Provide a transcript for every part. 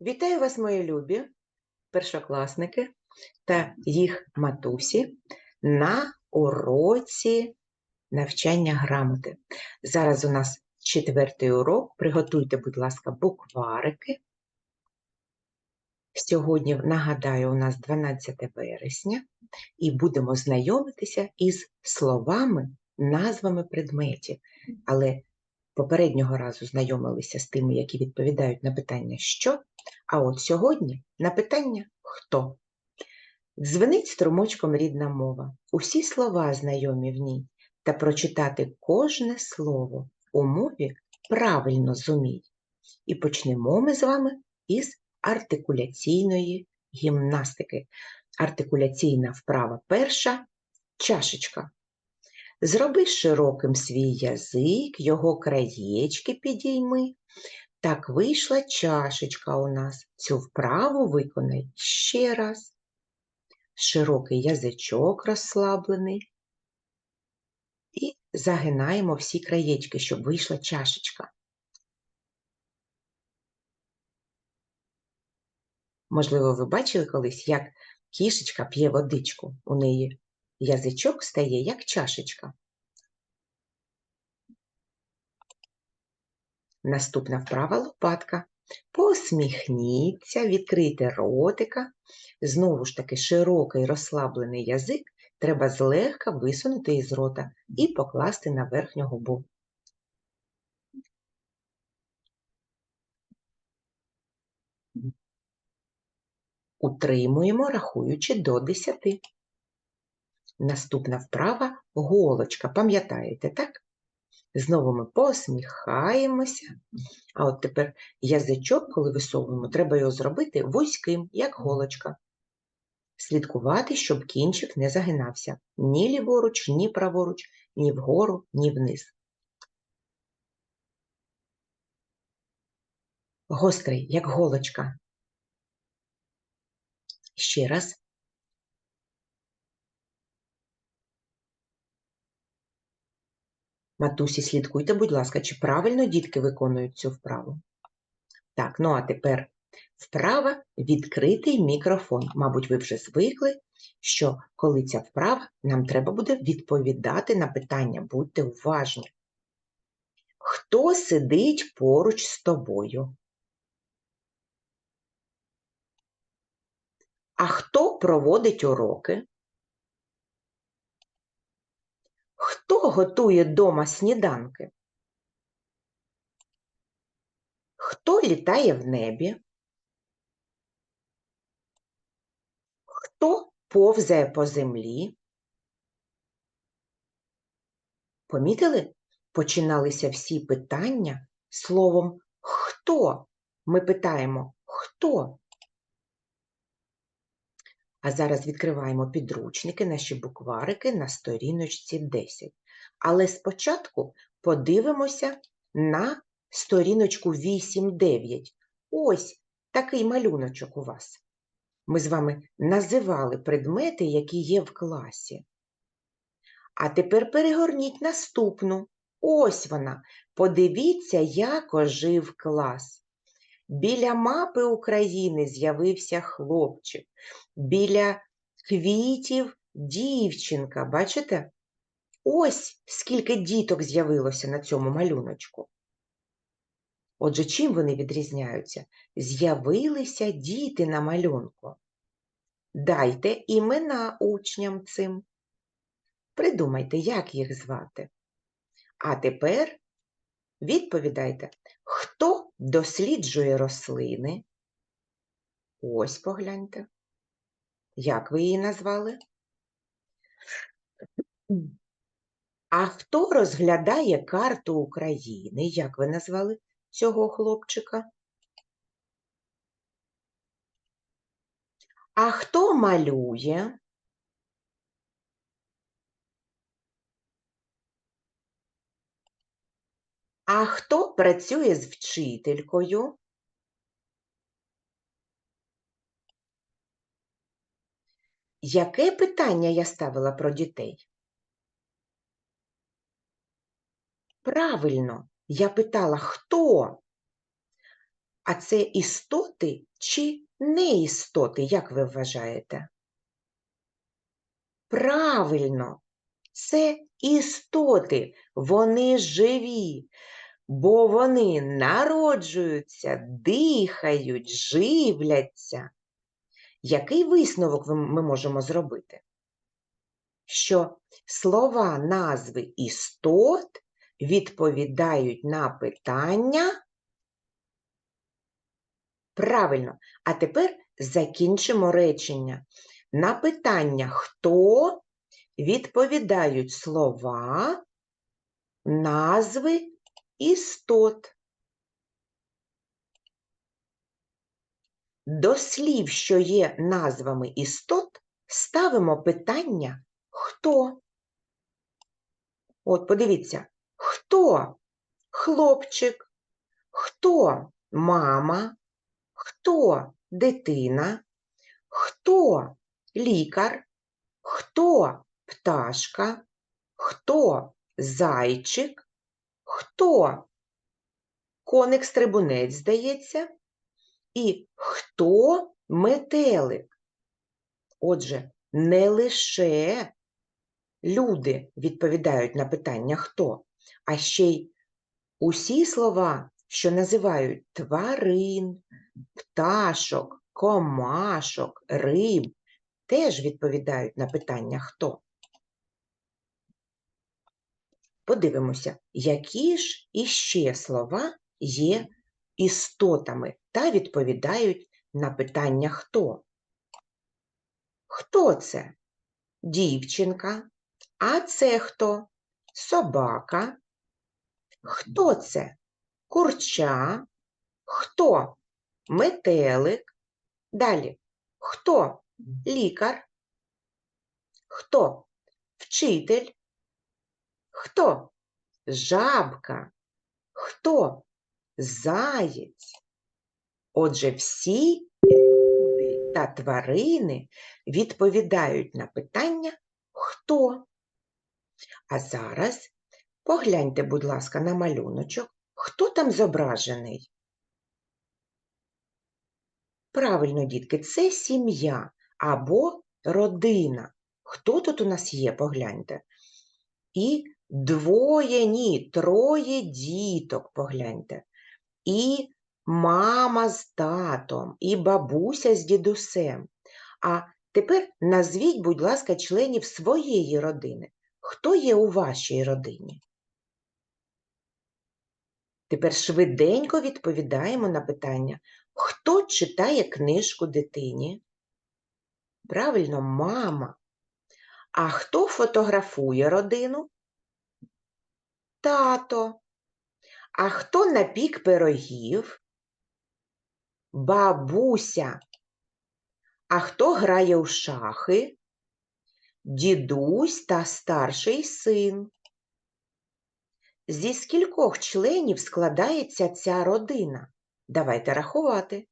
Вітаю вас, мої любі першокласники та їх матусі на уроці навчання грамоти. Зараз у нас четвертий урок. Приготуйте, будь ласка, букварики. Сьогодні, нагадаю, у нас 12 вересня, і будемо знайомитися із словами, назвами предметів. Але попереднього разу знайомилися з тими, які відповідають на питання що, а от сьогодні на питання хто. Дзвенить струмочком рідна мова, усі слова знайомі в ній, та прочитати кожне слово у мові правильно зумій. І почнемо ми з вами із артикуляційної гімнастики. Артикуляційна вправа перша чашечка. Зроби широким свій язик, його краєчки підійми. Так вийшла чашечка у нас. Цю вправу виконай ще раз. Широкий язичок розслаблений. І загинаємо всі краєчки, щоб вийшла чашечка. Можливо, ви бачили колись, як кішечка п'є водичку. У неї язичок стає як чашечка. Наступна вправа лопатка. Посміхніться, відкрийте ротика. Знову ж таки, широкий розслаблений язик треба злегка висунути із рота і покласти на верхню губу. Утримуємо, рахуючи до 10. Наступна вправа голочка. Пам'ятаєте, так? Знову ми посміхаємося. А от тепер язичок, коли висовуємо, треба його зробити вузьким, як голочка. Слідкувати, щоб кінчик не загинався ні ліворуч, ні праворуч, ні вгору, ні вниз. Гострий, як голочка. Ще раз. Матусі, слідкуйте, будь ласка, чи правильно дітки виконують цю вправу? Так, ну а тепер вправа відкритий мікрофон. Мабуть, ви вже звикли, що коли ця вправа, нам треба буде відповідати на питання. Будьте уважні. Хто сидить поруч з тобою? А хто проводить уроки? Хто готує дома сніданки? Хто літає в небі? Хто повзає по землі? Помітили? Починалися всі питання словом хто? Ми питаємо хто? А зараз відкриваємо підручники, наші букварики на сторіночці 10. Але спочатку подивимося на сторіночку 8-9. Ось такий малюночок у вас. Ми з вами називали предмети, які є в класі. А тепер перегорніть наступну. Ось вона. Подивіться, як ожив клас. Біля мапи України з'явився хлопчик, біля квітів дівчинка. Бачите? Ось скільки діток з'явилося на цьому малюночку. Отже, чим вони відрізняються? З'явилися діти на малюнку. Дайте імена учням цим. Придумайте, як їх звати. А тепер відповідайте, хто досліджує рослини? Ось погляньте. Як ви її назвали? А хто розглядає карту України? Як ви назвали цього хлопчика? А хто малює? А хто працює з вчителькою? Яке питання я ставила про дітей? Правильно, я питала, хто? А це істоти чи не істоти, як ви вважаєте? Правильно, це істоти, вони живі, бо вони народжуються, дихають, живляться. Який висновок ми можемо зробити? Що слова назви істот відповідають на питання. Правильно. А тепер закінчимо речення. На питання хто відповідають слова, назви істот. До слів, що є назвами істот, ставимо питання хто. От, подивіться, хто? Хлопчик, хто? Мама, хто? Дитина, хто? Лікар, хто? Пташка, хто? Зайчик, хто коник-стрибунець, здається, і хто метелик. Отже, не лише люди відповідають на питання хто, а ще й усі слова, що називають тварин, пташок, комашок, риб, теж відповідають на питання хто. Подивимося, які ж іще слова є істотами та відповідають на питання хто. Хто це? Дівчинка. А це хто? Собака. Хто це? Курча. Хто? Метелик. Далі. Хто? Лікар. Хто? Вчитель. Хто? Жабка. Хто? Заєць. Отже, всі люди та тварини відповідають на питання хто. А зараз погляньте, будь ласка, на малюночок, хто там зображений. Правильно, дітки, це сім'я або родина. Хто тут у нас є, погляньте. І двоє, ні, троє діток, погляньте. І мама з татом, і бабуся з дідусем. А тепер назвіть, будь ласка, членів своєї родини. Хто є у вашій родині? Тепер швиденько відповідаємо на питання, хто читає книжку дитині? Правильно, мама. А хто фотографує родину? Тато. А хто напік пирогів? Бабуся. А хто грає у шахи? Дідусь та старший син. Зі скількох членів складається ця родина? Давайте рахувати.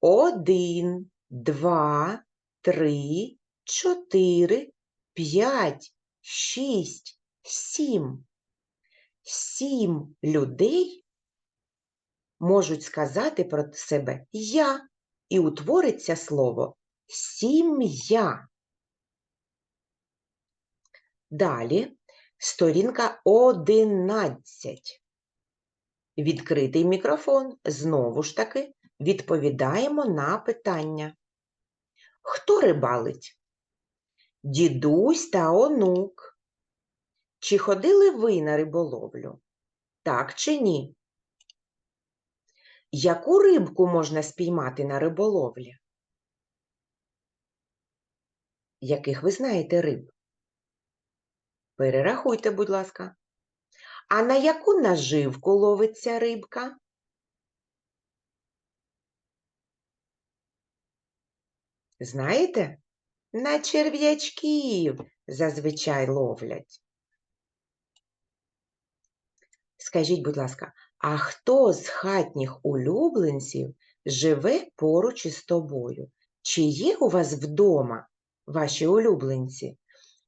Один, два, три, чотири, п'ять, шість, сім. Сім людей можуть сказати про себе я, і утвориться слово сім'я. Далі сторінка 11. Відкритий мікрофон. Знову ж таки відповідаємо на питання. Хто рибалить? Дідусь та онук. Чи ходили ви на риболовлю? Так чи ні? Яку рибку можна спіймати на риболовлі? Яких ви знаєте риб? Перерахуйте, будь ласка. А на яку наживку ловиться рибка? Знаєте? На черв'ячків зазвичай ловлять. Скажіть, будь ласка, а хто з хатніх улюбленців живе поруч із тобою? Чи є у вас вдома ваші улюбленці?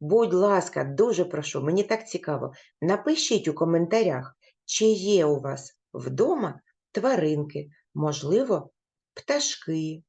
Будь ласка, дуже прошу, мені так цікаво. Напишіть у коментарях, чи є у вас вдома тваринки, можливо, пташки.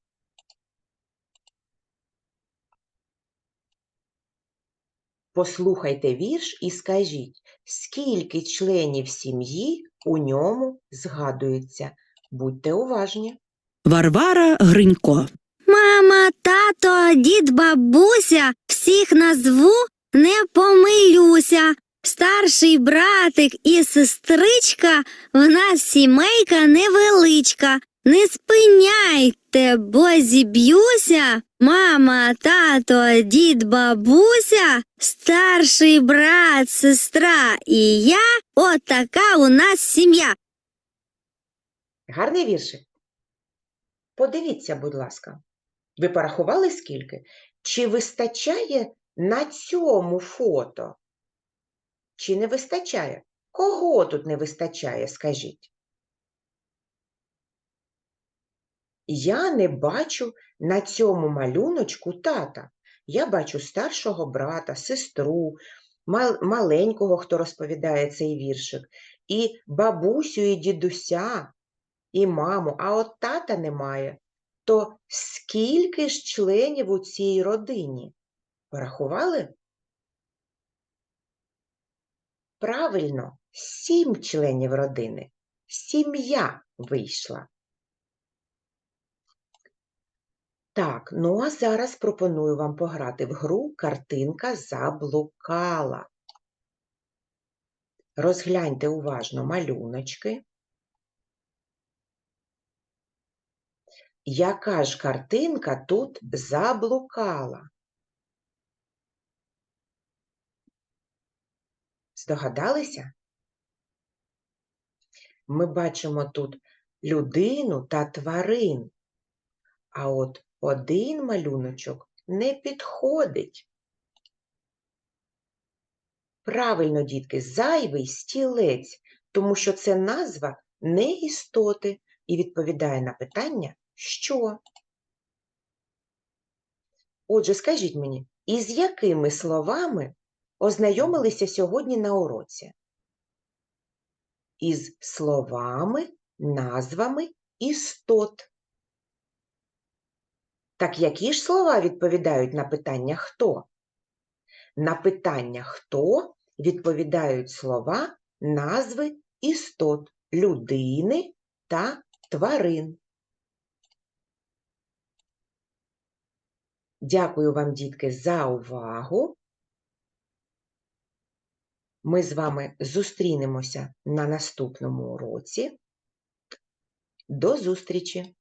Послухайте вірш і скажіть, скільки членів сім'ї у ньому згадується. Будьте уважні. Варвара Гринько. Мама, тато, дід, бабуся, всіх назву, не помилюся. Старший братик і сестричка, в нас сімейка невеличка. Не спиняйте, бо зіб'юся. Мама, тато, дід, бабуся, старший брат, сестра і я. Отака у нас сім'я. Гарний віршик. Подивіться, будь ласка. Ви порахували скільки? Чи вистачає на цьому фото? Чи не вистачає? Кого тут не вистачає, скажіть? Я не бачу на цьому малюночку тата. Я бачу старшого брата, сестру, мал- маленького, хто розповідає цей віршик, і бабусю, і дідуся, і маму, а от тата немає. То скільки ж членів у цій родині? Порахували? Правильно, сім членів родини. Сім'я вийшла. Так, ну а зараз пропоную вам пограти в гру Картинка заблукала. Розгляньте уважно малюночки. Яка ж картинка тут заблукала? Здогадалися? Ми бачимо тут людину та тварин, а от один малюночок не підходить. Правильно, дітки, зайвий стілець, тому що це назва не істоти і відповідає на питання що. Отже, скажіть мені, із якими словами ознайомилися сьогодні на уроці? Із словами, назвами істот. Так які ж слова відповідають на питання хто? На питання хто відповідають слова, назви істот, людини та тварин. Дякую вам, дітки, за увагу. Ми з вами зустрінемося на наступному уроці. До зустрічі!